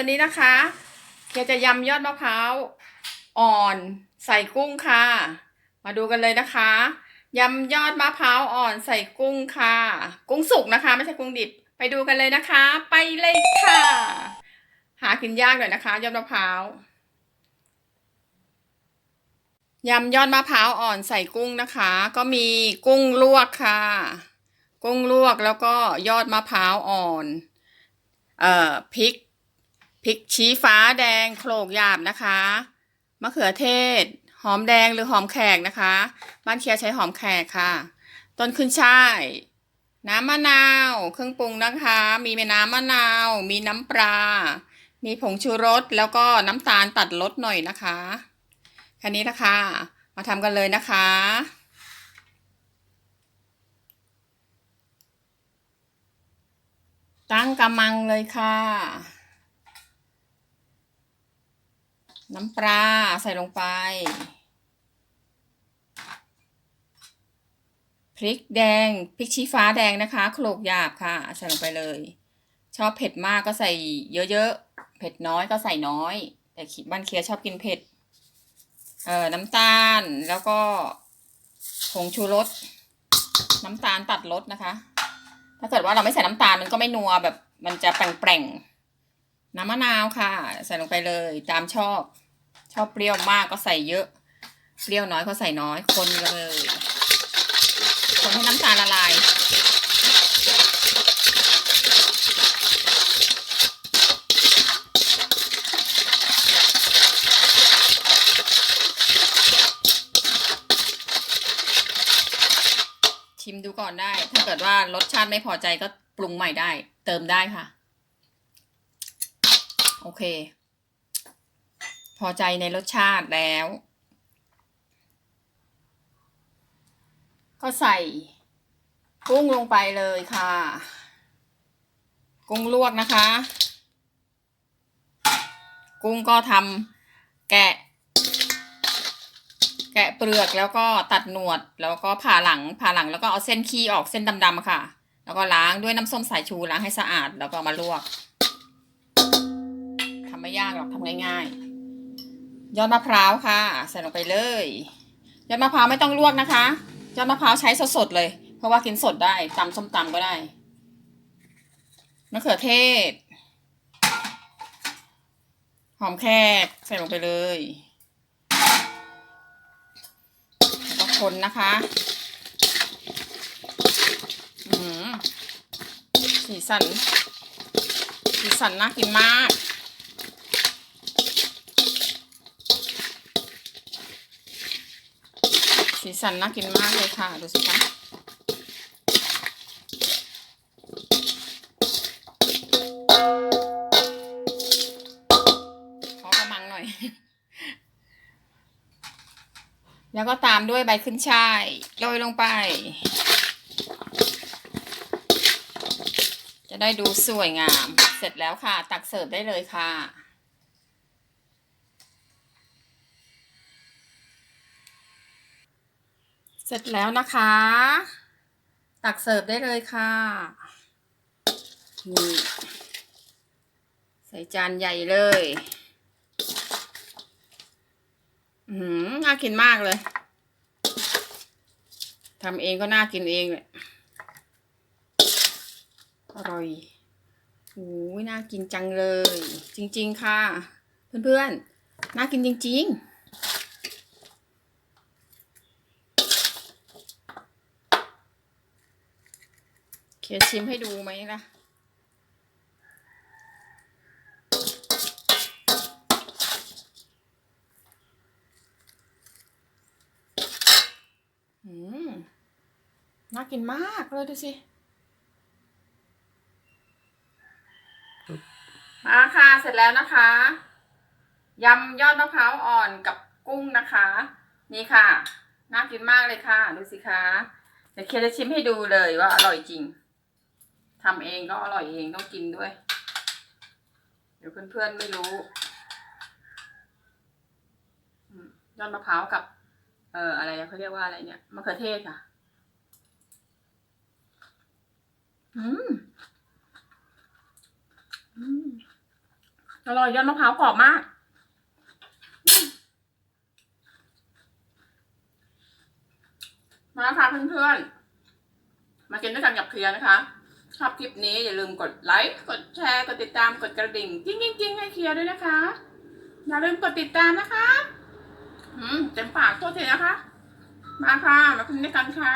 วันนี้นะคะเกียวจะยำยอดมะพร้าวอ่อนใส่กุ้งค่ะ มาดูกันเลยนะคะยำยอดมะพร้าวอ่อนใส่กุ้งค่ะ กุ้งสุกนะคะ ไม่ใช่กุ้งดิบ ไปดูกันเลยนะคะ ไปเลยค่ะ หากินยากหน่อยนะคะ ยอดมะพร้าวยำยอดมะพร้าวอ่อนใส่กุ้งนะคะ ก็มีกุ้งลวกค่ะ กุ้งลวกแล้วก็ยอดมะพร้าวอ่อน เอ่อพริก ริกชี้ฟ้าแดงโขลกหยาบนะคะ มะเขือเทศ หอมแดงหรือหอมแขกนะคะ บ้านเคียใช้หอมแขกค่ะ ต้นขึ้นช่าย น้ำมะนาว เครื่องปรุงนะคะ มีแม่น้ำมะนาว มีน้ำปลา มีผงชูรส แล้วก็น้ำตาลตัดรสหน่อยนะคะ แค่นี้นะคะ มาทำกันเลยนะคะตั้งกำมังเลยค่ะ น้ำปลาใส่ลงไป พริกแดง พริกชี้ฟ้าแดงนะคะ โขลกหยาบค่ะ ใส่ลงไปเลย ชอบเผ็ดมากก็ใส่เยอะๆ เผ็ดน้อยก็ใส่น้อย แต่คิดบ้านเคียชอบกินเผ็ด เอ่อ น้ำตาล แล้วก็ผงชูรส น้ำตาลตัดรสนะคะ ถ้าเกิดว่าเราไม่ใส่น้ำตาลมันก็ไม่นัวแบบมันจะแปร่งๆ น้ำมะนาวค่ะ ใส่ลงไปเลยตามชอบ ชอบเปรี้ยวมากก็ใส่เยอะ เปรี้ยวน้อยก็ใส่น้อยคนเลย คนให้น้ำตาลละลายชิมดูก่อนได้ ถ้าเกิดว่ารสชาติไม่พอใจก็ปรุงใหม่ได้ เติมได้ค่ะ โอเค พอใจในรสชาติแล้ว ก็ใส่กุ้งลงไปเลยค่ะ กุ้งลวกนะคะ กุ้งก็ทำแกะ แกะเปลือกแล้วก็ตัดหนวดแล้วก็ผ่าหลังผ่าหลังแล้วก็เอาเส้นขี้ออกเส้นดำๆค่ะ แล้วก็ล้างด้วยน้ำส้มสายชูล้างให้สะอาดแล้วก็มาลวก ไม่ยากหรอกทำง่ายๆ ยอดมะพร้าวค่ะใส่ลงไปเลย ยอดมะพร้าวไม่ต้องลวกนะคะ ยอดมะพร้าวใช้สดๆเลย เพราะว่ากินสดได้ตำส้มตำก็ได้มะเขือเทศ หอมแขกใส่ลงไปเลยแล้วก็คนนะคะอืมสีสันสีสันน่ากินมาก สีสันน่ากินมากเลยค่ะ ดูสิคะขอกระมังหน่อย แล้วก็ตามด้วยใบขึ้นช่ายโรยลงไป จะได้ดูสวยงาม เสร็จแล้วค่ะ ตักเสิร์ฟได้เลยค่ะ เสร็จแล้วนะคะ ตักเสิร์ฟได้เลยค่ะนี่ใส่จานใหญ่เลยอืมน่ากินมากเลยทำเองก็น่ากินเองเลยอร่อยโอ้ยน่ากินจังเลย จริง ๆ ค่ะ เพื่อนๆ น่ากินจริง ๆ เขียนชิมให้ดูไหมล่ะ อืม น่ากินมากเลยดูสิ มาค่ะ เสร็จแล้วนะคะ ยำยอดมะพร้าวอ่อนกับกุ้งนะคะ นี่ค่ะ น่ากินมากเลยค่ะ ดูสิคะเดี๋ยวเคจะชิมให้ดูเลยว่าอร่อยจริง ทำเองก็อร่อยเองต้องกินด้วย เดี๋ยวเพื่อนๆไม่รู้ยอดมะพร้าวกับ เอ่ออะไรเขาเรียกว่าอะไรเนี่ยมะเขือเทศค่ะ อืมอืมอร่อยยอดมะพร้าวกรอบมากมาค่ะเพื่อนๆ มากินด้วยกันกับเคลียร์นะคะ ชอบคลิปนี้อย่าลืมกดไลค์ กดแชร์ กดติดตาม กดกระดิ่งจิ้งจิ้งจิ้งให้เคลียร์ด้วยนะคะ อย่าลืมกดติดตามนะคะอืมเต็มปากโทษทีนะคะ มาค่ะ มากินด้วยกันค่ะ